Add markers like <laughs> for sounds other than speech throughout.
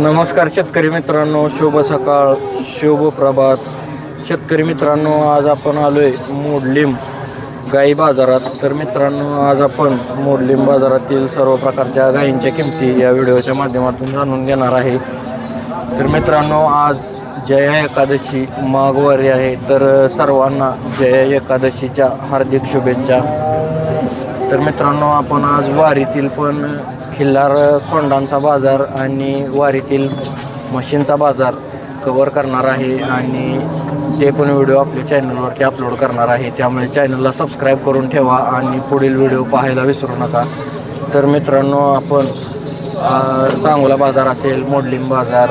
नमस्कार शेतकरी मित्रांनो शुभ सकाळ शुभ प्रभात. शेतकरी मित्रांनो आज आपण आलो आहे मोडलीम गाई बाजारात. तर मित्रांनो आज आपण मोडलीम बाजारातील सर्व प्रकारच्या गायींच्या किमती या व्हिडिओच्या माध्यमातून जाणून घेणार आहे. तर मित्रांनो आज जया एकादशी माघवारी आहे. तर सर्वांना जया एकादशीच्या हार्दिक शुभेच्छा. तर मित्रांनो आपण आज वारीतील पण खिल्लार कोंडांचा बाजार आणि वारीतील मशीनचा बाजार कवर करणार आहे आणि ते पण व्हिडिओ आपल्या चॅनलवरती अपलोड करणार आहे. त्यामुळे चॅनलला सबस्क्राईब करून ठेवा आणि पुढील व्हिडिओ पाहायला विसरू नका. तर मित्रांनो आपण सांगोला बाजार असेल मोडलिंग बाजार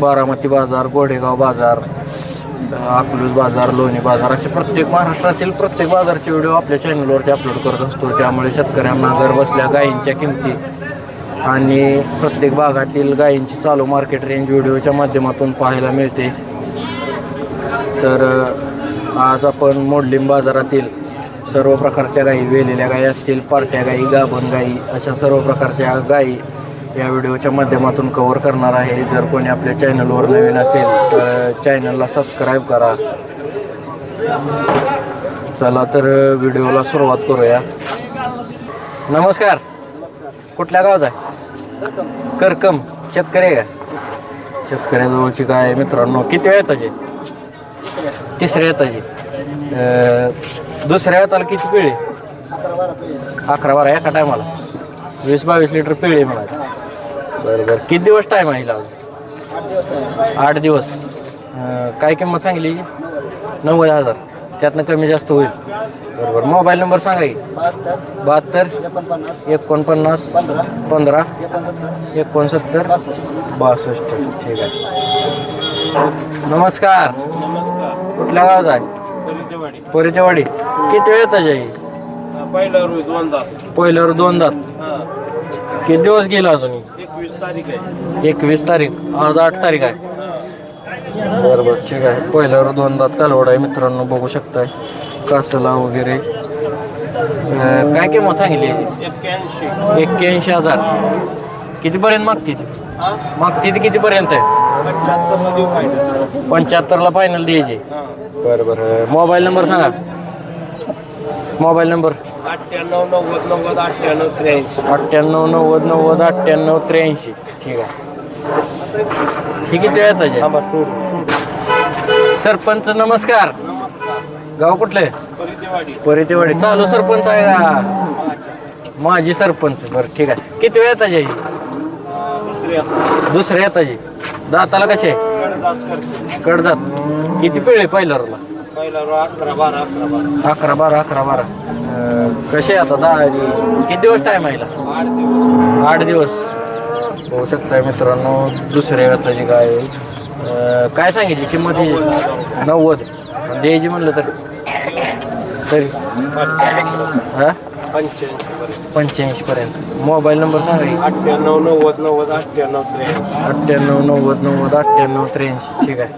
बारामती बाजार गोडेगाव बाजार अकलूज बाजार लोणी बाजार असे प्रत्येक महाराष्ट्रातील प्रत्येक बाजारचे व्हिडिओ आपल्या चॅनलवरती अपलोड करत असतो. त्यामुळे शेतकऱ्यांना घर बसल्या गायींच्या किमती आणि प्रत्येक भागातील गायींची चालू मार्केट रेंज व्हिडिओच्या माध्यमातून पाहायला मिळते. तर आज आपण मोडलिंब बाजारातील सर्व प्रकारच्या गायी वेलेल्या गायी असतील पार्ट्या गायी गाभण गायी अशा सर्व प्रकारच्या गायी या व्हिडिओच्या माध्यमातून कवर करणार आहे. जर कोणी आपल्या चॅनलवर नवीन असेल तर चॅनलला सबस्क्राईब करा. चला तर व्हिडिओला सुरुवात करूया. नमस्कार. कुठल्या गावाचा आहे? करकम. शेतकरी आहे का? शेतकऱ्याजवळची गाय आहे मित्रांनो? किती वेळ येताचे तिसऱ्या येताची अं, दुसऱ्या येताला किती पिळे? अकरा बारा एका टायमाला. वीस बावीस लिटर पिळे म्हणा बरं बरं. किती दिवस टाईम आहे हिला अजून? आठ दिवस अं, काय किंमत सांगली नव्वद हजार. त्यातनं कमी जास्त होईल. बरोबर. मोबाईल नंबर सांगा की. बहात्तर बहात्तर एकोणपन्नास एकोणपन्नास पंधरा पंधरा एकोणसत्तर एकोणसत्तर पासष्ट बासष्ट. ठीक आहे. नमस्कार. कुठल्या गावात आहे? परिचयवाडी किती वेळ येतात आई पहिला रोज दोन दात पहिल्यावर दोन दात हा. किती दिवस गेला अजून? एकवीस तारीख आहे. एकवीस तारीख. आज आठ तारीख आहे. बरं बरं ठीक आहे. पहिल्यावर दोन दात कालवड आहे मित्रांनो बघू शकताय. कासला वगैरे. अं, काय किंमत सांगितली? एक्क्याऐंशी एक्क्याऐंशी हजार. कितीपर्यंत मागते ती मागते ती कितीपर्यंत? आहे पंच्याहत्तरला देऊ पाहिजे पंच्याहत्तरला फायनल द्यायचे. बरं बरं. मोबाईल नंबर सांगा. Mobile number? अठ्ठ्याण्णव नव्वद नव्वद अठ्ठ्याण्णव त्र्याऐंशी. अठ्ठ्याण्णव नव्वद नव्वद अठ्ठ्याण्णव त्र्याऐंशी ठीक आहे? ही किती वेळ सोड. सरपंच नमस्कार. गाव कुठले? परितेवाडी. चालू सरपंच आहे का? माझी सरपंच. बरं ठीक आहे. किती वेळ येता जाई दुसरी येता जाई दाताला कसे? कडदात. कडदात किती पिळे पहिल्याला पहिला अकरा बारा अकरा बारा. अकरा बारा कसे आता दहा किती दिवस टाईम आहे आठ दिवस. होऊ शकताय मित्रांनो दुसऱ्या व्यताची गाय काय सांगितली? किंमत ही? नव्वद. द्यायची म्हणलं तर तरी. हा? पंच्याऐंशी पर्यंत पंच्याऐंशी पर्यंत मोबाईल नंबर सांगा. अठ्ठ्याण्णव नव्वद नव्वद अठ्ठ्याण्णव त्र्याऐंशी. अठ्ठ्याण्णव नव्वद नव्वद अठ्ठ्याण्णव त्र्याऐंशी. ठीक आहे.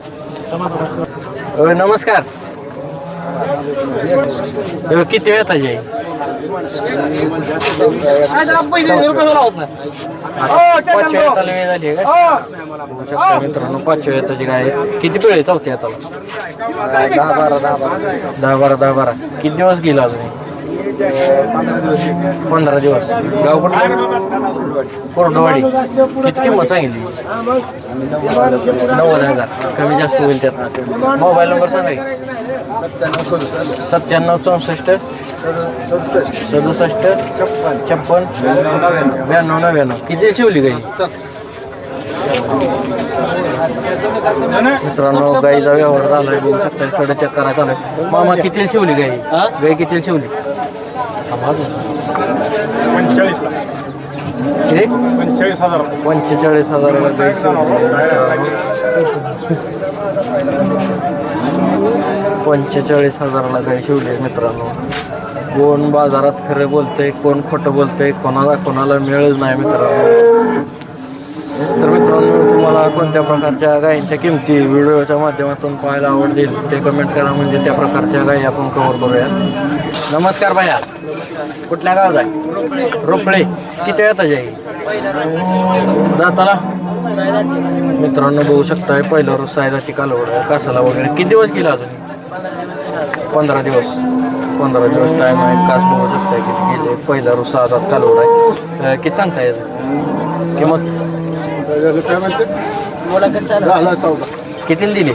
अ, नमस्कार. किती वेळ येताची आहे? पाचव्या येताला वेळ झाली का? शकता मित्रांनो येताची गाय आहे. किती पिळे चौथ्या येताला दहा बारा दहा बारा. दहा बारा दहा बारा किती दिवस गेला अजून? पंधरा दिवस. गाव कुठलं? कोरडवाडी. किती किंमत सांगितली? नव्वद हजार. कमी जास्त होईल त्यात. मोबाईल नंबर सांगा. सत्त्याण्णव चौसष्ट सदुसष्ट छप्पन ब्याण्णव नव्याण्णव. किती शिवली गाई? मित्रांनो गाईचा व्यवहार झालाय बघू शकता सडे चक्कर चालू मामा किती शिवली गाई? गाई किती शिवली? पंचेचाळीस हजार. पंचेचाळीस हजाराला गाई <laughs> पंचेचाळीस हजाराला गाय शिवली आहे मित्रांनो. कोण बाजारात खरं बोलतंय कोण खोटं बोलतंय कोणाला कोणाला मिळत नाही मित्रांनो. तर मित्रांनो तुम्हाला कोणत्या प्रकारच्या गायींच्या किमती व्हिडिओच्या माध्यमातून पाहायला आवडतील ते कमेंट करा म्हणजे त्या प्रकारच्या गायी आपण कव्हर करूया नमस्कार भैया. कुठल्या गावात आहे? रोपळे. किती येतात जाई? दाताला मित्रांनो बघू शकताय पहिला रोज सायदाची कालवड कासाला वगैरे. किती दिवस गेला अजून? पंधरा दिवस. पंधरा दिवस टाईम आहे. कास बघू शकताय किती गेले. पहिला रोज साधा कालवड आहे. किती सांगताय? याचं? किंमत? कितीला दिली?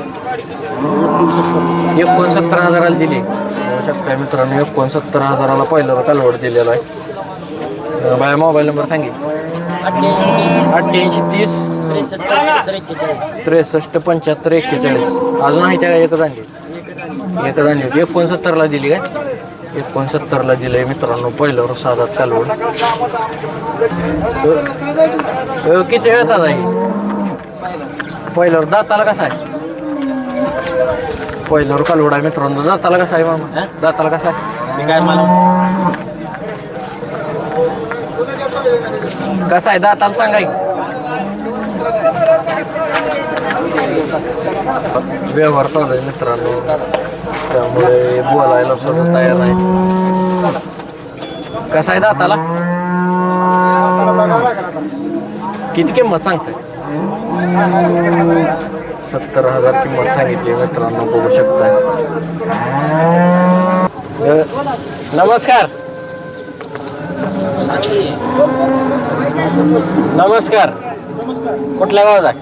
एकोणसत्तर हजाराला दिली. बघू शकताय मित्रांनो एकोणसत्तर हजाराला पहिला कालवड दिलेला आहे. बाया मोबाईल नंबर सांगे. अठ्ठ्याऐंशी तीस. त्रेसष्ट पंच्याहत्तर एक्केचाळीस. अजून आहे त्या एकच आणली एकच आणली होती एकोणसत्तरला दिली काय? एकोणसत्तरला दिलंय मित्रांनो पहिल्यावर साधा कालवड अ, किती वेळ दादा आहे पहिल्यावर दाताला कसा आहे? पहिल्यावर कालवड आहे मित्रांनो. दाताला कसा आहे मामा? दाताला कसा आहे? काय मला कसा आहे? दाताला सांगाय. व्यवहार चालू आहे मित्रांनो. त्यामुळे बोलायला सुद्धा तयार आहे कसा आहे दाताला? किती किंमत सांगताय? सत्तर हजार किंमत सांगितली मित्रांनो बघू शकता नमस्कार. नमस्कार. कुठल्या गावात आहे?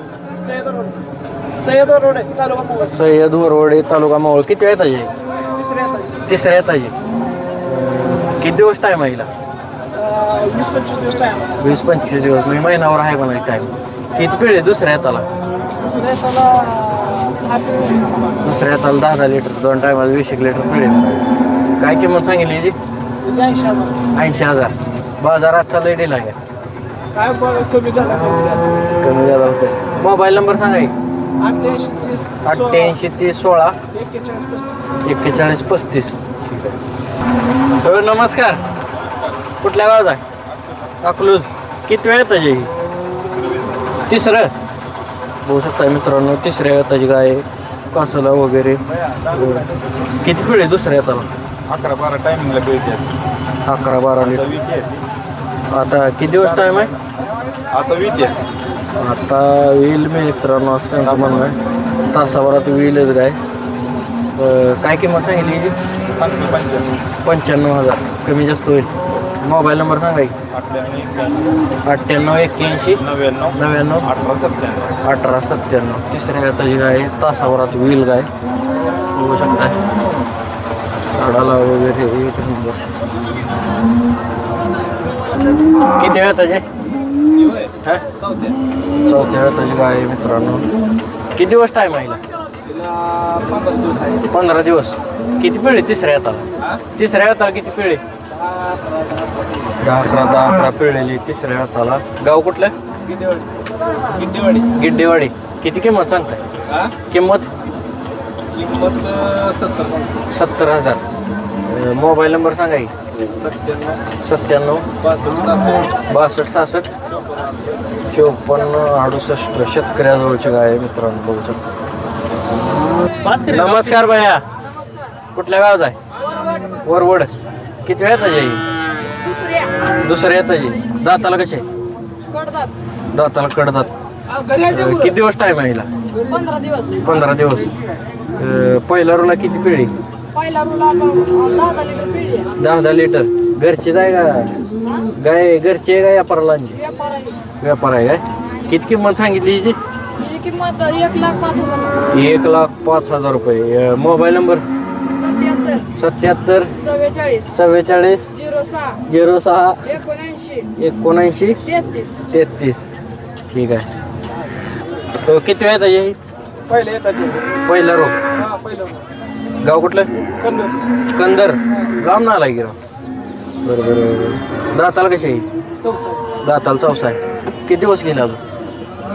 सय्यद रोड आहे तालुका मोहोळ. सय्यद वरवडे तालुका मोहोळ. किती वेळ येताची तिसऱ्या तारीख. तिसऱ्या येताची किती दिवस टाईम आहे हिला? अं, वीस पंचवीस दिवस टाइम. वीस पंचवीस दिवस. मी महिनावर आहे पण टाईम किती पिढी दुसऱ्या ताला दहा किलो दुसऱ्या येताला दहा दहा लिटर दोन टायमाला वीस एक लिटर पिढी काय किंमत सांगितली तुझ्या ऐंशी हजार. ऐंशी हजार. बाजारातचा लय दिला आहे. काय कमी झाला. कमी झाला होतं. मोबाईल नंबर सांगा की. अठ्ठ्याऐंशी तीस अठ्ठ्याऐंशी तीस सोळा. एक्केचाळीस पस्तीस एक्केचाळीस पस्तीस. ठीक आहे हो नमस्कार. कुठल्या गावात आहे? अकलूज. किती वेळ येताची ही तिसरं. बघू शकता मित्रांनो तिसऱ्या येताची गाय आहे. कासाला वगैरे. किती पिढी दुसऱ्या येताला? अकरा बारा टायमिंगला भेटते. अकरा बारा लिटर. आहे. आता किती दिवस टाईम आहे? आता वीज आहे. आता व्हील मित्रांनो असं त्यांचं म्हणणं आहे. तासाभरात येईलच गाय. काय किंमत सांगितली पंच्याण्णव हजार. कमी जास्त होईल. मोबाईल नंबर सांगा की. अठ्ठ्याण्णव एक्क्याऐंशी. नव्याण्णव. नव्याण्णव अठरा सत्त्याण्णव. अठरा सत्त्याण्णव तिसऱ्या हाताची गाय. तासाभरात होईल गाय. बघू शकता. झाडाला वगैरे एक नंबर. किती वेळ त्याचे चौथ्या? वेळाची गाय आहे मित्रांनो. किती दिवस टाईम आहे हिला? पंधरा दिवस किती पिढी तिसऱ्या हाताला? तिसऱ्या हाताला किती पिढी? दहा अकरा दहा. अकरा पिढलेली तिसऱ्या हाताला. गाव कुठलं? गिड्डेवाडी. गिड्डेवाडी. गिड्डेवाडी. किती किंमत सांगताय? हा? किंमत? किंमत सत्तर सत्तर हजार. मोबाईल नंबर सांगा की. सत्त्याण्णव. बासष्ट सहासष्ट बासष्ट सहासष्ट चोपन्न अडुसष्ट. शेतकऱ्याजवळची गाय आहे मित्रांनो बघू शकता. नमस्कार भैया. कुठल्या गावात आहे? वरवड. किती वेळ येताची दुसऱ्या. येताची दाताला कसे? कडदात. दाताला कडतात अं, किती दिवस टाईम आहे हिला? पंधरा दिवस. पहिल्या रोला किती पिढी? पहिला रुला दहा दहा लिटर. घरचीच आहे का? गाय घरची आहे का व्यापाराला आणली? व्यापार आहे व्यापार आहे काय? किती किंमत सांगितली हिची? किंमत एक लाख पाच हजार एक लाख पाच हजार रुपये. Mobile number? सत्याहत्तर. सत्याहत्तर. चव्वेचाळीस. चव्वेचाळीस. झिरो सहा. झिरो सहा. एकोणऐंशी. एकोणऐंशी. तेहतीस. तेहतीस. ठीक आहे. तो किती वेळ आहे? पहिले येताचे. पहिला रो हा पहिलं गाव कुठलं? कंदर. कंदर. गाव ना आला की राव. बरं बरं बरं दाताला कशी आहे? दाताला चौसा आहे किती दिवस गेले अजून?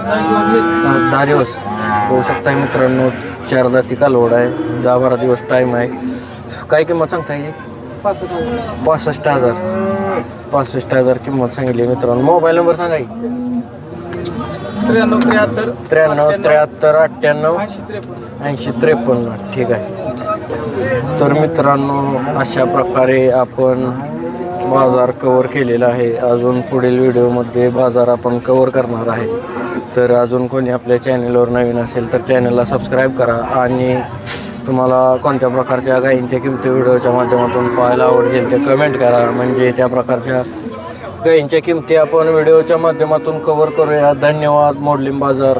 दहा दहा दिवस. होऊ शकताय मित्रांनो चार दाती कालवड आहे. दहा बारा दिवस टाईम आहे. काय किंमत सांगता येईल? पासष्ट हजार. पासष्ट हजार. किंमत सांगितली मित्रांनो. मोबाईल नंबर सांगा की. त्र्याण्णव त्र्याहत्तर. त्र्याण्णव त्र्याहत्तर अठ्ठ्याण्णव. ऐंशी त्रेपन्न. ठीक आहे. तर मित्रांनो अशा प्रकारे आपण बाजार कवर केलेला आहे. अजून पुढील व्हिडिओमध्ये बाजार आपण कवर करणार आहे. तर अजून कोणी आपल्या चॅनलवर नवीन असेल तर चॅनलला सबस्क्राईब करा. आणि तुम्हाला कोणत्या प्रकारच्या गायींच्या किमती व्हिडिओच्या माध्यमातून पाहायला आवडतील ते कमेंट करा. म्हणजे त्या प्रकारच्या गायींच्या किमती आपण व्हिडिओच्या माध्यमातून कव्हर करूया. धन्यवाद. मोडलिंग बाजार.